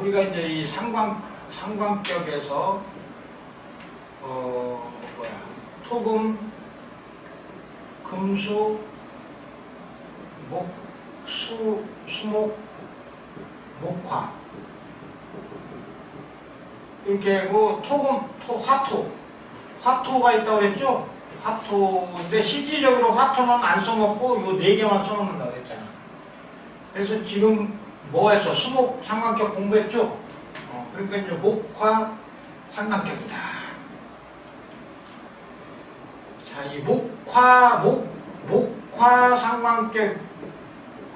우리가 이제 이 상관 상관격에서 어 뭐야 토금, 금수, 목, 수, 수목, 목화 이렇게 하고 토금, 토, 화토 화토가 있다고 그랬죠? 화토인데 실질적으로 화토는 안 써먹고 요 네 개만 써먹는다고 그랬잖아. 그래서 지금 뭐 했어? 수목 상관격 공부했죠? 어, 그러니까 이제 목화 상관격이다. 자, 이 목화, 목, 목화 상관격,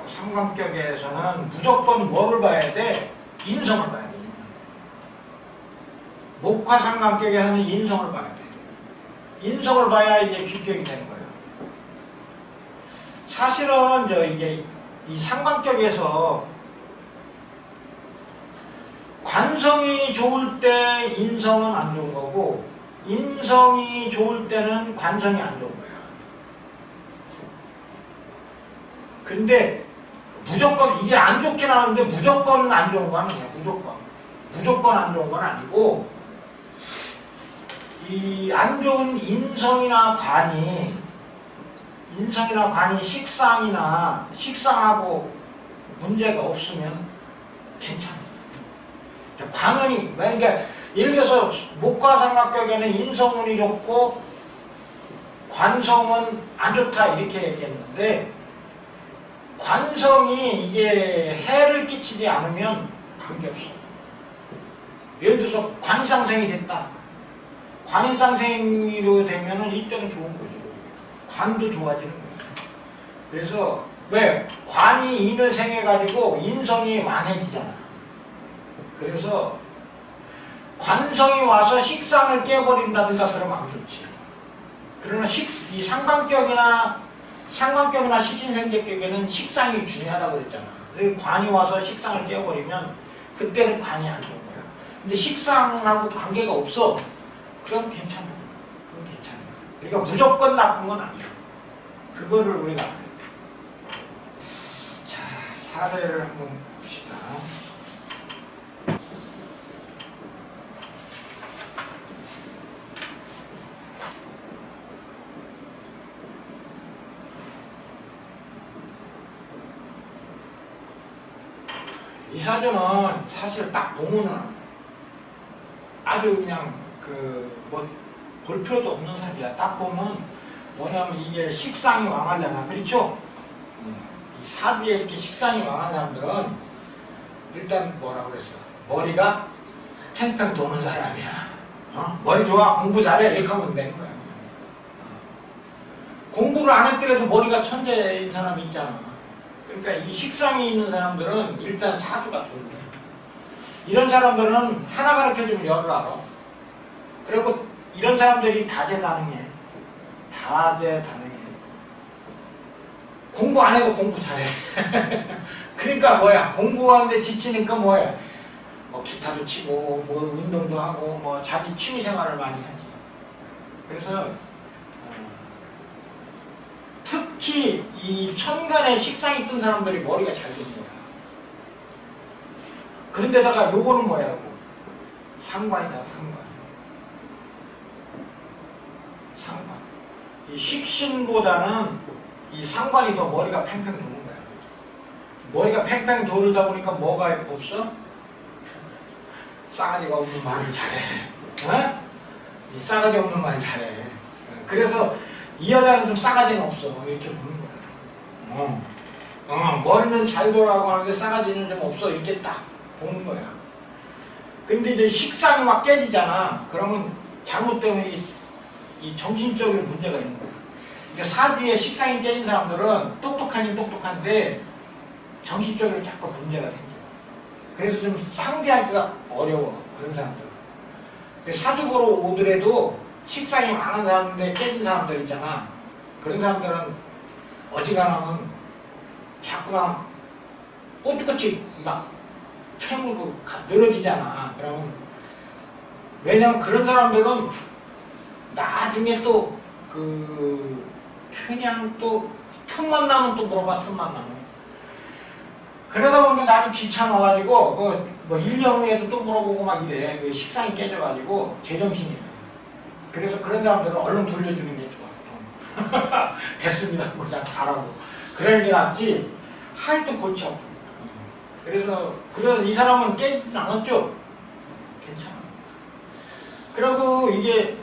상관격에서는 무조건 뭐를 봐야 돼? 인성을 봐야 돼. 목화 상관격에서는 인성을 봐야 돼. 인성을 봐야 이게 비격이 되는 거예요. 사실은 저 이게 이 상관격에서 관성이 좋을 때 인성은 안 좋은 거고 인성이 좋을 때는 관성이 안 좋은 거야. 근데 무조건 이게 안 좋긴 하는데 무조건 안 좋은 건 아니야. 무조건 무조건 안 좋은 건 아니고 이 안 좋은 인성이나 관이 인성이나 관이 식상이나 식상하고 문제가 없으면 괜찮아. 자, 관원이 그러니까 예를 들어서 목과삼각격에는 인성운이 좋고 관성은 안 좋다 이렇게 얘기했는데 관성이 이게 해를 끼치지 않으면 관계없어. 예를 들어서 관상생이 됐다. 관인상생이로 되면은 이때는 좋은 거죠. 관도 좋아지는 거예요. 그래서 왜 관이 인을 생해가지고 인성이 완해지잖아. 그래서 관성이 와서 식상을 깨버린다든가 그러면 안 좋지. 그러나 식, 이 상관격이나 상관격이나 식신생제격에는 식상이 중요하다고 그랬잖아. 그리고 관이 와서 식상을 깨버리면 그때는 관이 안 좋은 거야. 근데 식상하고 관계가 없어. 그럼 괜찮아. 그럼 괜찮아. 그러니까 무조건 나쁜 건 아니야. 그거를 우리가 알아야 돼. 자, 사례를 한번 봅시다. 이 사주는 사실 딱 보면은 아주 그냥 그뭐 볼 필요도 없는 사주야. 딱 보면 뭐냐면 이게 식상이 왕하잖아. 그렇죠? 이 사주에 이렇게 식상이 왕한 사람들은 일단 뭐라고 그랬어? 머리가 팽팽 도는 사람이야. 어? 머리 좋아, 공부 잘해 이렇게 하면 되는 거야. 어. 공부를 안 했더라도 머리가 천재인 사람이 있잖아. 그러니까 이 식상이 있는 사람들은 일단 사주가 좋은 거야. 이런 사람들은 하나 가르쳐주면 열을 알아. 그리고 이런 사람들이 다재다능해. 다재다능해. 공부 안 해도 공부 잘해. 그러니까 뭐야? 공부하는데 지치니까 뭐야? 뭐 기타도 치고, 뭐 운동도 하고, 뭐 자기 취미 생활을 많이 하지. 그래서 어, 특히 이 천간에 식상이 뜬 사람들이 머리가 잘 되는 거야. 그런데다가 요거는 뭐야? 상관이다, 상관. 상관. 이 식신보다는 이 상관이 더 머리가 팽팽 도는 거야. 머리가 팽팽 돌다 보니까 뭐가 없어? 싸가지가 없는 말을 잘해. 어? 이 싸가지 없는 말 잘해. 그래서 이 여자는 좀 싸가지는 없어. 이렇게 보는 거야. 어. 어, 머리는 잘 돌아가고 하는데 싸가지는 좀 없어. 이렇게 딱 보는 거야. 근데 이제 식상이 막 깨지잖아. 그러면 잘못되면 이, 이 정신적인 문제가 있는 거야. 그러니까 사주에 식상이 깨진 사람들은 똑똑하긴 똑똑한데 정신적으로 자꾸 문제가 생겨. 그래서 좀 상대하기가 어려워. 그런 사람들. 사주 보러 오더라도 식상이 많은 사람인데 깨진 사람들 있잖아. 그런 사람들은 어지간하면 자꾸만 꼬치꼬치 막 캐물고 가- 늘어지잖아. 그러면 왜냐면 그런 사람들은 나중에 또 그 그냥 또 틈만 나면 또 물어봐 틈만 나면 그러다 보니까 나중에 귀찮아가지고 그뭐 1년 후에도 또 물어보고 막 이래. 그 식상이 깨져가지고 제정신이야. 그래서 그런 사람들은 얼른 돌려주는 게 좋아. 돈. 됐습니다. 그냥 가라고. 그럴 게 낫지. 하여튼 골치 아프. 그래서 그래서 이 사람은 깨지진 않았죠. 괜찮아. 그리고 이게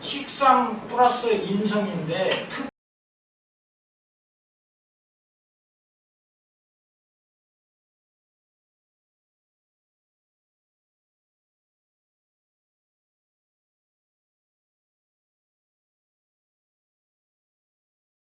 식상 플러스 인성인데 특